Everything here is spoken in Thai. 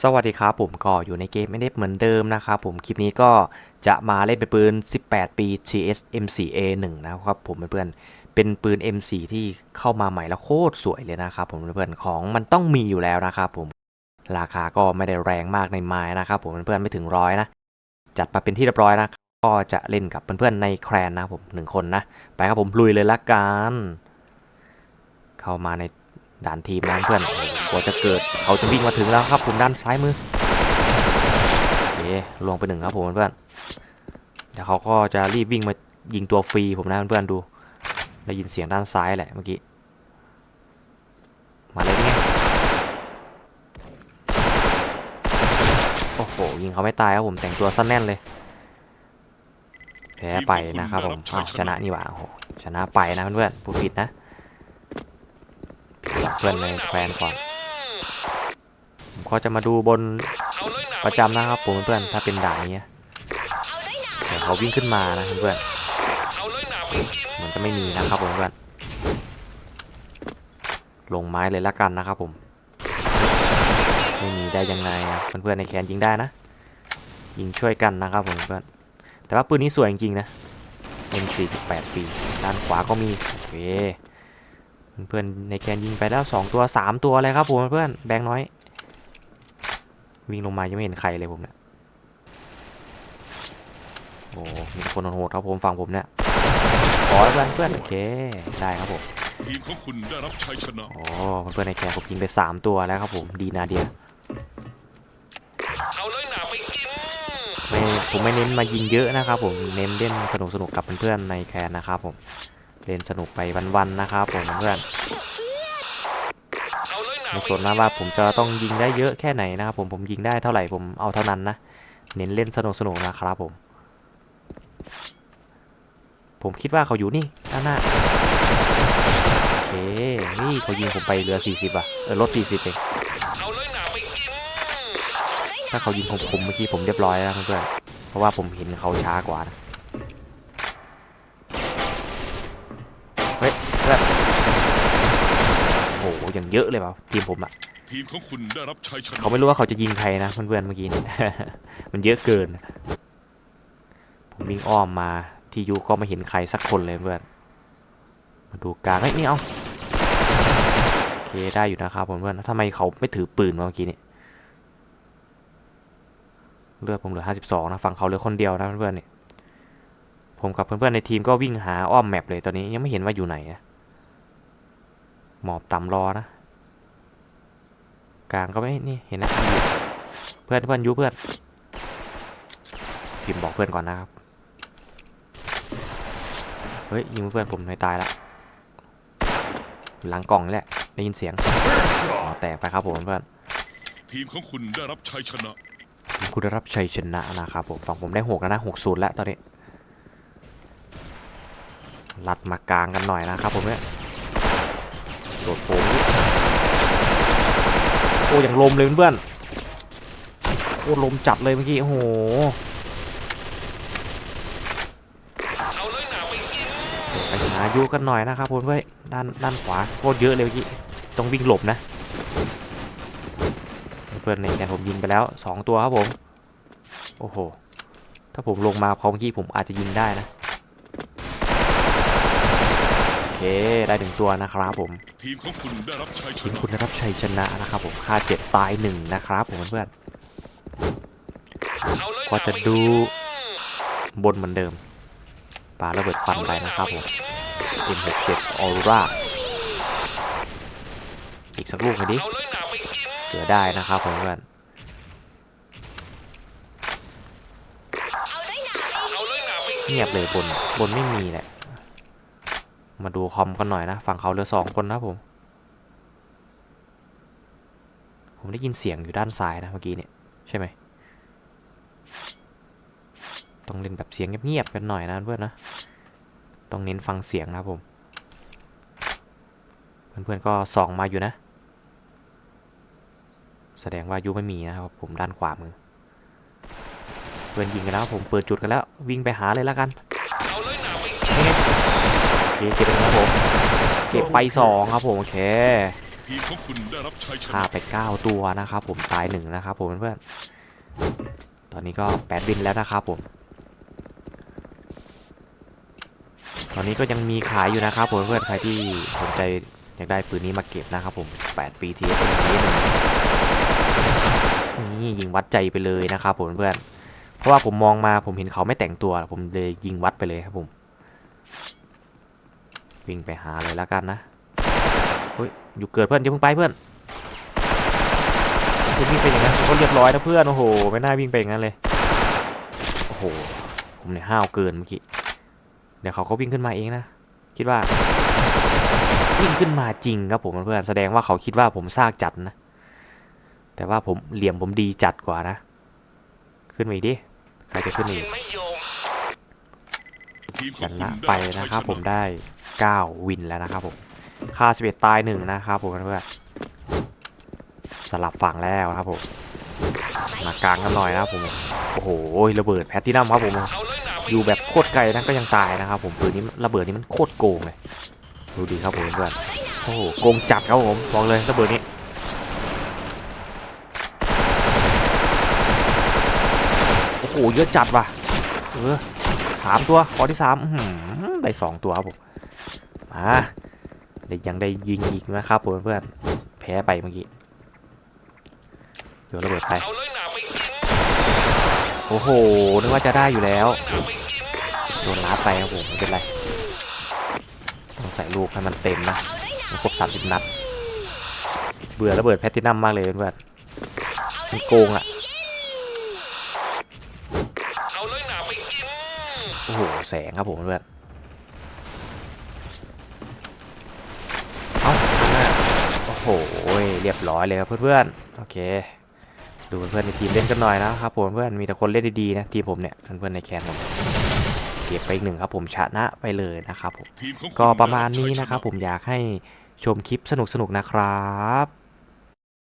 สวัสดีครับผมก็อยู่ในเกมไม่ได้เหมือนเดิมนะครับผมคลิปนี้ก็จะมาเล่นเป็นปืน 18 ปี TS M4A1 นะครับผมเพื่อนๆเป็นปืน M4 ที่เข้ามาใหม่แล้วโคตรสวยเลยนะครับผมเพื่อนๆของมันต้องมีอยู่แล้วนะครับผมราคาก็ไม่ได้แรงมากในไม้นะครับผมเพื่อนๆไม่ถึงร้อยนะ จัดมาเป็นที่เรียบร้อยนะก็จะเล่นกับเพื่อนๆในแครนนะผมหนึ่งคนนะ ไปครับผมลุยเลยละกันเข้ามาใน ด่านทีมนะเพื่อนกว่าจะเกิดเขาจะวิ่งมาถึงแล้วครับผมด้านซ้ายมือโอเคลวงไปหนึ่งครับผมเพื่อนเดี๋ยวเขาก็จะรีบวิ่งมายิงตัวฟรีผมนะเพื่อนๆดูได้ยินเสียงด้านซ้ายแหละเมื่อกี้มาเลยนี่ไงโอ้โหยิงเขาไม่ตายครับผมแต่งตัวสั้นแน่นเลยแพ้ไปนะครับผมอ้ชนะนี่หว่าโอ้โหชนะไปนะเพื่อนๆผู้ผิดนะ เพื่อนในแฟนก่อนผมก็จะมาดูบนประจำนะครับผมเพื่อนถ้าเป็นด่านนี้เดี๋ยวเขาวิ่งขึ้นมานะเพื่อนเหมือนจะไม่มีนะครับผมเพื่อนลงไม้เลยละกันนะครับผมไม่มีได้ยังไงเพื่อนๆในแคนยิงได้นะ ยิงช่วยกันนะครับผมเพื่อนแต่ว่าปืนนี้สวยจริงๆนะ M48 ปีด้านขวาก็มีโอเค เพื่อนๆในแกนยิงไปแล้ว2ตัว3ตัวเลยครับผมเพื่อนแบงค์น้อย วิ่งลงมายังไม่เห็นใครเลยผมเนี่ยโอ้มีคนโหดๆครับผมฝั่งผมเนี่ยขอแล้วกันเพื่อนโอเคได้ครับผมทีมของคุณได้รับชัยชนะโอ้เพื่อนๆในแกนผมยิงไป3ตัวแล้วครับผมดีนาเดียเอาเลยหนาไปกินไม่ผมไม่เน้นมายิงเยอะนะครับผมเน้นเล่นสนุกสนุกๆกับเพื่อนๆในแคนนะครับผม เล่นสนุกไปวันๆนะครับผมเพื่อนเอาเลยหนาในไปส่วนนะว่าผมจะต้องยิงได้เยอะแค่ไหนนะครับผมผมยิงได้เท่าไหร่ผมเอาเท่านั้นนะเน้นเล่นสนุกสนุกๆนะครับผม ผมคิดว่าเขาอยู่นี่ด้านหน้าโอเคนี่เขายิงผมไปเรือ 40อะเออรถ40เองเอาเลยหนาไปกินถ้าเขายิงผมผมเมื่อกี้ผมเรียบร้อยแล้วนะเพื่อนๆเพราะว่าผมเห็นเขาช้ากว่านะเฮ้ยเพื่อนโอ้โหอย่างเยอะเลยเปล่าทีมผมอะทีมของคุณได้รับชัยชนะเขาไม่รู้ว่าเขาจะยิงใครนะเพื่อนๆเมื่อกี้เนี่ยมันเยอะเกิน ผมวิ่งอ้อมมาที่ยูก็ไม่เห็นใครสักคนเลยเพื่อน มาดูกลางเฮ้ยนี่เอาโอเคได้อยู่นะครับผมเพื่อนทำไมเขาไม่ถือปืนวะเมื่อกี้นี่เลือดผมเหลือ 52 นะฝั่งเขาเหลือคนเดียวนะเพื่อนๆเนี่ยผมกับเพื่อนๆในทีมก็วิ่งหาอ้อมแมปเลยตอนนี้ยังไม่เห็นว่าอยู่ไหนนะ หมอบต่ำรอนะ กลางก็ไม่นี่เห็นนะเพื่อนเพื่อนยุเพื่อนพิมพ์บอกเพื่อนก่อนนะครับ เฮ้ยยิงเพื่อนผมไม่ตายละหลังกล่องนี่แหละได้ยินเสียงอ๋อแตกไปครับผมเพื่อนทีมของคุณได้รับชัยชนะ คุณได้รับชัยชนะนะครับผมฝั่งผมได้หกแล้วนะหกศูนย์แล้วตอนนี้ลัดมากลางกันหน่อยนะครับผมเนี่ย โดดโผล่โอ้อย่างลมเลยเพื่อนโอ้ลมจัดเลยเมื่อกี้โอ้โหไปหายุกันหน่อยนะครับผมเพื่อนด้านด้านขวาโคตรเยอะเลยเมื่อกี้ต้องวิ่งหลบนะ เพื่อนในแกนผมยิงไปแล้วสองตัวครับผม โอ้โห ถ้าผมลงมาพร้อมเมื่อกี้ผมอาจจะยิงได้นะ โอ เคได้ถึงตัวนะครับผมทีมของคุณได้รับชัยชทีมนะคุณได้รับชัยชนะนะครับผมค่าเจ็ดตายหนึ่งนะครับผมเพื่อนเอาเลยหก็นาจะไปดูกินบนเหมือนเดิมปาระเบิดควันไปนะครับผม M67 Aura อีกสักลูกหน่อยดิเอาเลยหนาไปกินเสือได้นะครับผมเพื่อนเอาเลยหนาไปกินเงียบเลยบนบนไม่มีแหละ มาดูคอมกันหน่อยนะ ฝั่งเขาเหลือสองคนนะผม ผมได้ยินเสียงอยู่ด้านซ้ายนะเมื่อกี้เนี่ย ใช่ไหม ต้องเล่นแบบเสียงเงียบๆกันหน่อยนะเพื่อนนะ ต้องเน้นฟังเสียงนะผม เพื่อนๆก็ส่องมาอยู่นะ แสดงว่ายูไม่มีนะครับผมด้านขวามือ เพื่อนยิงกันแล้วผมเปิดจุดกันแล้ว วิ่งไปหาเลยแล้วกัน เอาเลยหนา ไปกินโอเคเก็บไปครับผม เก็บไปสองครับผมโอเคทีมของคุณได้รับชัยชฆ่านะไป9ตัวนะครับผมตายหนึ่งนะครับผมเพื่อนๆตอนนี้ก็8บินแล้วนะครับผม ตอนนี้ก็ยังมีขายอยู่นะครับผมเพื่อนๆใครที่สนใจอยากได้ปืนนี้มาเก็บนะครับผม8ปีทีเอ็นซีหนึ่งนี่ยิงวัดใจไปเลยนะครับผมเพื่อนๆเพราะว่าผมมองมาผมเห็นเขาไม่แต่งตัว ผมเลยยิงวัดไปเลยครับผม วิ่งไปหาเลยแล้วกันนะเฮ้ยอยู่เกิดเพื่อนอย่าเพิ่งไปเพื่อนคุณวิ่งไปอย่างนั้นก็เรียบร้อยนะเพื่อนโอ้โห ไม่น่าวิ่งไปอย่างนั้นเลยโอ้โหผมเนี่ยห้าวเกินเมื่อกี้เดี๋ยวเขาก็วิ่งขึ้นมาเองนะคิดว่าวิ่งขึ้นมาจริงครับผมเพื่อนๆแสดงว่าเขาคิดว่าผมซากจัดนะแต่ว่าผมเหลี่ยมผมดีจัดกว่านะ ขึ้นมาอีกดิใครจะขึ้นมาอีกทีมขชองคุณนะได้ไปรับชัยนะครับชผมได้ 9 วินแล้วนะครับผมค่า 11 ตายหนึ่งนะครับผมเพื่อนสลับฝั่งแล้วครับผมมากลางกันหน่อยนะครับผมโอ้โหระเบิดแพตตินัมครับผมอยู่แบบโคตรไกลนะก็ยังตายนะครับผมปืนนี้ระเบิดนี้มันโคตรโกงเลยดูดีครับผมเพื่อนโอ้โหโกงจัดครับผมบอกเลยระเบิดนี้โอ้โหเยอะจัดว่ะเออสามตัวขอที่สามได้สองตัวครับผม มาเดี๋ยวยังได้ยิงอีกนะครับผมเพื่อนแพ้ไปเมื่อกี้โยนระเบิดไปโอ้โหนึกว่าจะได้อยู่แล้วโดนล้าไปครับผมไม่เป็นไรต้องใส่ลูกให้มันเต็มนะครบสามสิบนัด เบื่อระเบิดแพตตินัมมากเลยเพื่อนมันโกงอะโอ้โห แสงครับผมเพื่อน เอ้าข้างหน้า โอ้โหเรียบร้อยเลยครับเพื่อนๆ โอเค ดูเพื่อนในทีมเล่นกันหน่อยนะครับผมเพื่อนมีแต่คนเล่นดีๆนะทีมผมเนี่ยเพื่อนในแคนผมเก็บไปอีกหนึ่งครับผมชนะไปเลยนะครับผมก็ประมาณนี้นะครับผมอยากให้ชมคลิปสนุกๆนะครับ